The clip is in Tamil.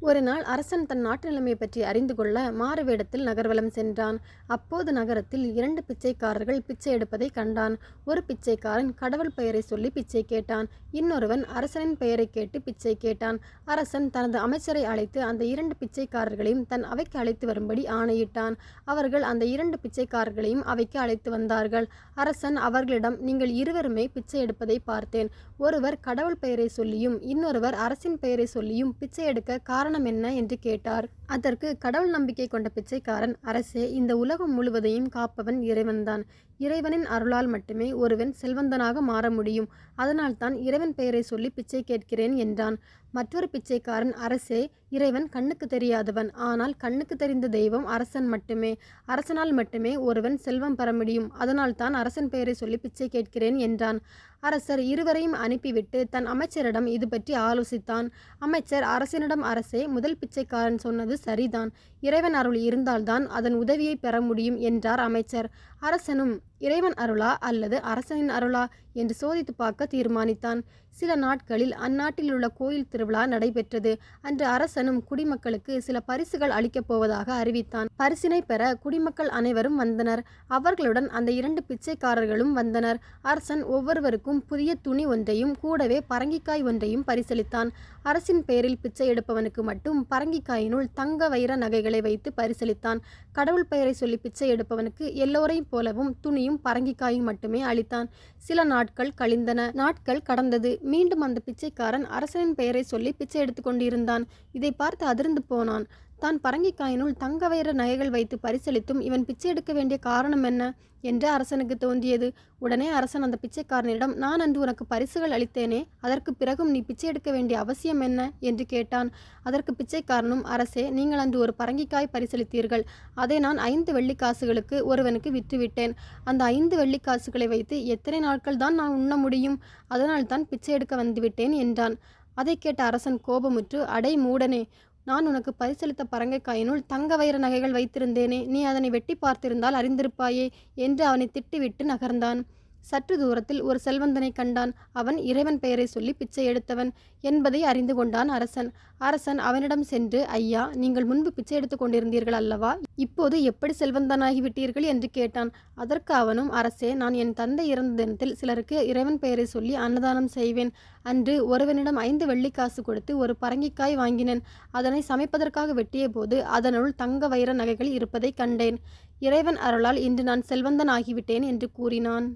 ஒரு நாள் அரசன் தன் நாட்டு நிலைமை பற்றி அறிந்து கொள்ள மாறுவேடத்தில் நகர்வலம் சென்றான். அப்போது நகரத்தில் இரண்டு பிச்சைக்காரர்கள் பிச்சை எடுப்பதை கண்டான். ஒரு பிச்சைக்காரன் கடவுள் பெயரை சொல்லி பிச்சை கேட்டான். இன்னொருவன் அரசனின் பெயரை கேட்டு பிச்சை கேட்டான். அரசன் தனது அமைச்சரை அழைத்து அந்த இரண்டு பிச்சைக்காரர்களையும் தன் அவைக்கு அழைத்து வரும்படி ஆணையிட்டான். அவர்கள் அந்த இரண்டு பிச்சைக்காரர்களையும் அவைக்கு அழைத்து வந்தார்கள். அரசன் அவர்களிடம் நீங்கள் இருவருமே பிச்சை எடுப்பதை பார்த்தேன். ஒருவர் கடவுள் பெயரை சொல்லியும் இன்னொருவர் அரசின் பெயரை சொல்லியும் பிச்சை எடுக்க காரணம் என்ன என்று கேட்டார். அதற்கு கடவுள் நம்பிக்கை கொண்ட பிச்சைக்காரன் அரசே இந்த உலகம் முழுவதையும் காப்பவன் இறைவன்தான். இறைவனின் அருளால் மட்டுமே ஒருவன் செல்வந்தனாக மாற முடியும். அதனால்தான் இறைவன் பெயரை சொல்லி பிச்சை கேட்கிறேன் என்றான். மற்றொரு பிச்சைக்காரன் அரசே இறைவன் கண்ணுக்கு தெரியாதவன். ஆனால் கண்ணுக்கு தெரிந்த தெய்வம் அரசன் மட்டுமே. அரசனால் மட்டுமே ஒருவன் செல்வம் பெற முடியும். அதனால்தான் அரசன் பெயரை சொல்லி பிச்சை கேட்கிறேன் என்றான். அரசர் இருவரையும் அனுப்பிவிட்டு தன் அமைச்சரிடம் இது பற்றி ஆலோசித்தான். அமைச்சர் அரசனிடம் அரசே முதல் பிச்சைக்காரன் சொன்னது சரிதான். இறைவன் அருள் இருந்தால்தான் அதன் உதவியை பெற முடியும் என்றார் அமைச்சர். அரசனும் இறைவன் அருளா அல்லது அரசனின் அருளா என்று சோதித்து பார்க்க தீர்மானித்தான். சில நாட்களில் அந்நாட்டில் உள்ள கோயில் திருவிழா நடைபெற்றது. அன்று அரசனும் குடிமக்களுக்கு சில பரிசுகள் அளிக்கப் போவதாக அறிவித்தான். பரிசினை பெற குடிமக்கள் அனைவரும் வந்தனர். அவர்களுடன் அந்த இரண்டு பிச்சைக்காரர்களும் வந்தனர். அரசன் ஒவ்வொருவருக்கும் புதிய துணி ஒன்றையும் கூடவே பரங்கிக்காய் ஒன்றையும் பரிசளித்தான். அரசின் பெயரில் பிச்சை எடுப்பவனுக்கு மட்டும் பரங்கிக்காயினுள் தங்க வைர நகைகளை வைத்து பரிசளித்தான். கடவுள் பெயரை சொல்லி பிச்சை எடுப்பவனுக்கு எல்லோரையும் போலவும் துணியும் பரங்கிக்காயும் மட்டுமே அளித்தான் சில நாட்கள் கழிந்தன. நாட்கள் கடந்தது. மீண்டும் அந்த பிச்சைக்காரன் அரசனின் பெயரை சொல்லி பிச்சை எடுத்து கொண்டிருந்தான். இதை பார்த்து அதிர்ந்து போனான். தான் பரங்கிக்காயினுள் தங்க வைர நகைகள் வைத்து பரிசளித்தும் இவன் பிச்சை எடுக்க வேண்டிய காரணம் என்ன என்று அரசனுக்கு தோன்றியது. உடனே அரசன் அந்த பிச்சைக்காரனிடம் நான் அன்று உனக்கு பரிசுகள் அளித்தேனே அதற்கு பிறகும் நீ பிச்சை எடுக்க வேண்டிய அவசியம் என்ன? என்று கேட்டான். அதற்கு பிச்சைக்காரனும் அரசே நீங்கள் அன்று ஒரு பரங்கிக்காய் பரிசளித்தீர்கள். அதை நான் ஐந்து வெள்ளிக்காசுகளுக்கு ஒருவனுக்கு விற்றுவிட்டேன். அந்த ஐந்து வெள்ளிக்காசுகளை வைத்து எத்தனை நாட்கள் தான் நான் உண்ண முடியும்? அதனால் தான் பிச்சை எடுக்க வந்துவிட்டேன் என்றான். அதை கேட்ட அரசன் கோபமுற்று அடை மூடனே நான் உனக்கு பரிசளித்த பரங்கைக்காயினுள் தங்க வைர நகைகள் வைத்திருந்தேனே நீ அதனை வெட்டி பார்த்திருந்தால் அறிந்திருப்பாயே என்று அவனை திட்டிவிட்டு நகர்ந்தான். சற்று தூரத்தில் ஒரு செல்வந்தனை கண்டான். அவன் இறைவன் பெயரை சொல்லி பிச்சை எடுத்தவன் என்பதை அறிந்து கொண்டான் அரசன். அரசன் அவனிடம் சென்று ஐயா நீங்கள் முன்பு பிச்சை எடுத்து கொண்டிருந்தீர்கள் அல்லவா? இப்போது எப்படி செல்வந்தனாகிவிட்டீர்கள்? என்று கேட்டான். அதற்கு அவனும் அரசே நான் என் தந்தை இறந்த தினத்தில் சிலருக்கு இறைவன் பெயரை சொல்லி அன்னதானம் செய்வேன். அன்று ஒருவனிடம் ஐந்து வெள்ளிக்காசு கொடுத்து ஒரு பரங்கிக்காய் வாங்கினேன். அதனை சமைப்பதற்காக வெட்டிய போது அதனுள் தங்க வைர நகைகள் இருப்பதை கண்டேன். இறைவன் அருளால் இன்று நான் செல்வந்தன் ஆகிவிட்டேன் என்று கூறினான்.